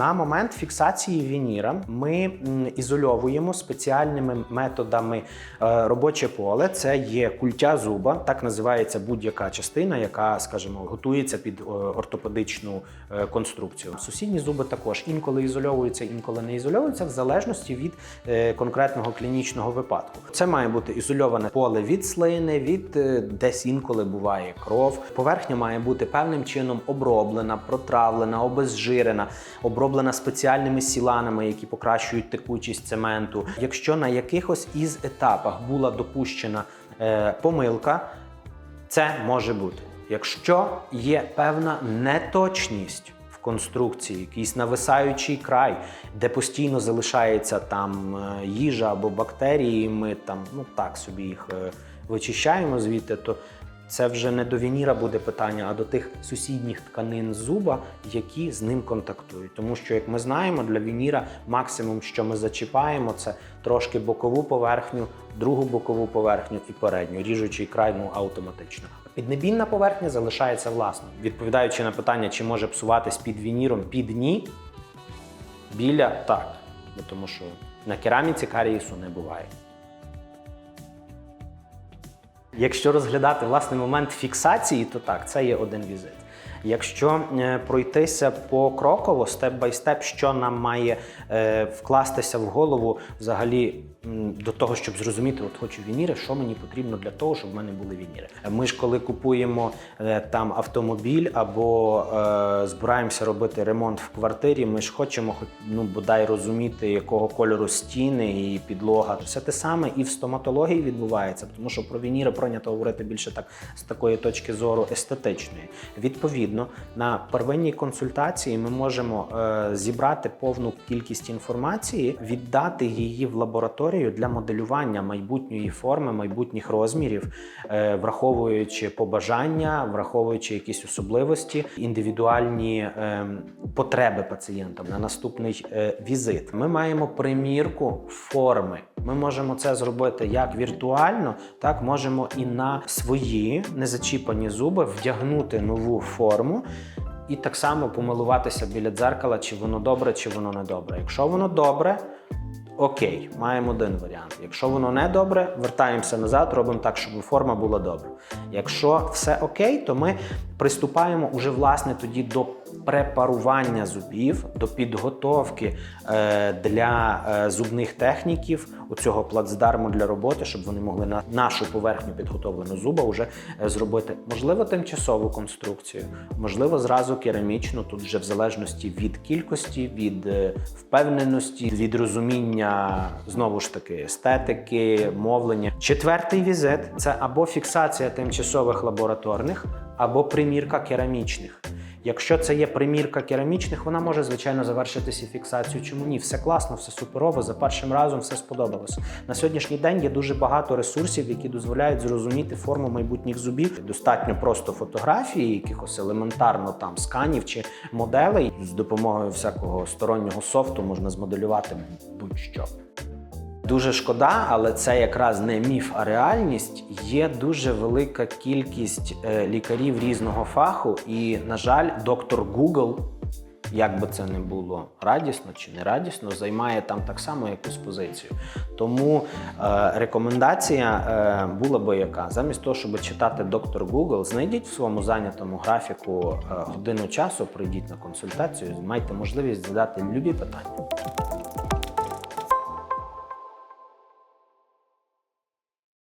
На момент фіксації вініра ми ізольовуємо спеціальними методами е, робоче поле. Це є культя зуба, так називається будь-яка частина, яка, скажімо, готується під е, ортопедичну е, конструкцію. Сусідні зуби також інколи ізольовуються, інколи не ізольовуються, в залежності від конкретного клінічного випадку. Це має бути ізольоване поле від слини, від десь інколи буває кров. Поверхня має бути певним чином оброблена, протравлена, обезжирена, оброблена спеціальними сіланами, які покращують текучість цементу. Якщо на якихось із етапах була допущена е, помилка, це може бути. Якщо є певна неточність в конструкції, якийсь нависаючий край, де постійно залишається там е, їжа або бактерії, ми там ну так собі їх е, вичищаємо звідти, то це вже не до вініра буде питання, а до тих сусідніх тканин зуба, які з ним контактують. Тому що, як ми знаємо, для вініра максимум, що ми зачіпаємо, це трошки бокову поверхню, другу бокову поверхню і передню, ріжучий край ну, автоматично. Піднебінна поверхня залишається власно. Відповідаючи на питання, чи може псуватись під вініром під ні, біля так. Тому що на кераміці карієсу не буває. Якщо розглядати власне момент фіксації, то так, це є один візит. Якщо е, пройтися покроково, степ бай степ, що нам має е, вкластися в голову взагалі до того, щоб зрозуміти, от хочу вініри, що мені потрібно для того, щоб в мене були вініри. Ми ж коли купуємо е, там автомобіль або е, збираємося робити ремонт в квартирі, ми ж хочемо хоч ну бодай розуміти, якого кольору стіни і підлога. Все те саме і в стоматології відбувається, тому що про вініри прийнято говорити більше так з такої точки зору естетичної. Відповідно, на первинній консультації ми можемо е, зібрати повну кількість інформації, віддати її в лабораторію для моделювання майбутньої форми, майбутніх розмірів, е, враховуючи побажання, враховуючи якісь особливості, індивідуальні е, потреби пацієнта на наступний е, візит. Ми маємо примірку форми. Ми можемо це зробити як віртуально, так можемо і на свої незачіпані зуби вдягнути нову форму. І так само помилуватися біля дзеркала, чи воно добре, чи воно не добре. Якщо воно добре, окей, маємо один варіант. Якщо воно не добре, вертаємося назад, робимо так, щоб форма була добра. Якщо все окей, то ми приступаємо уже власне тоді до препарування зубів, до підготовки е, для е, зубних техніків у цього плацдарму для роботи, щоб вони могли на нашу поверхню підготовлену зуба вже е, зробити можливо тимчасову конструкцію, можливо, зразу керамічну, тут вже в залежності від кількості, від впевненості, від розуміння знову ж таки естетики, мовлення. Четвертий візит це або фіксація тимчасових лабораторних, або примірка керамічних. Якщо це є примірка керамічних, вона може звичайно завершитися фіксацією. Чому ні? Все класно, все суперово. За першим разом все сподобалося. На сьогоднішній день є дуже багато ресурсів, які дозволяють зрозуміти форму майбутніх зубів. Достатньо просто фотографії, якихось елементарно там сканів чи моделей. З допомогою всякого стороннього софту можна змоделювати будь-що. Дуже шкода, але це якраз не міф, а реальність. Є дуже велика кількість е, лікарів різного фаху, і, на жаль, доктор Google, як би це не було радісно чи не радісно, займає там так само якусь позицію. Тому е, рекомендація е, була би яка: замість того, щоб читати доктор Google, знайдіть в своєму зайнятому графіку е, годину часу, прийдіть на консультацію, майте можливість задати любі питання.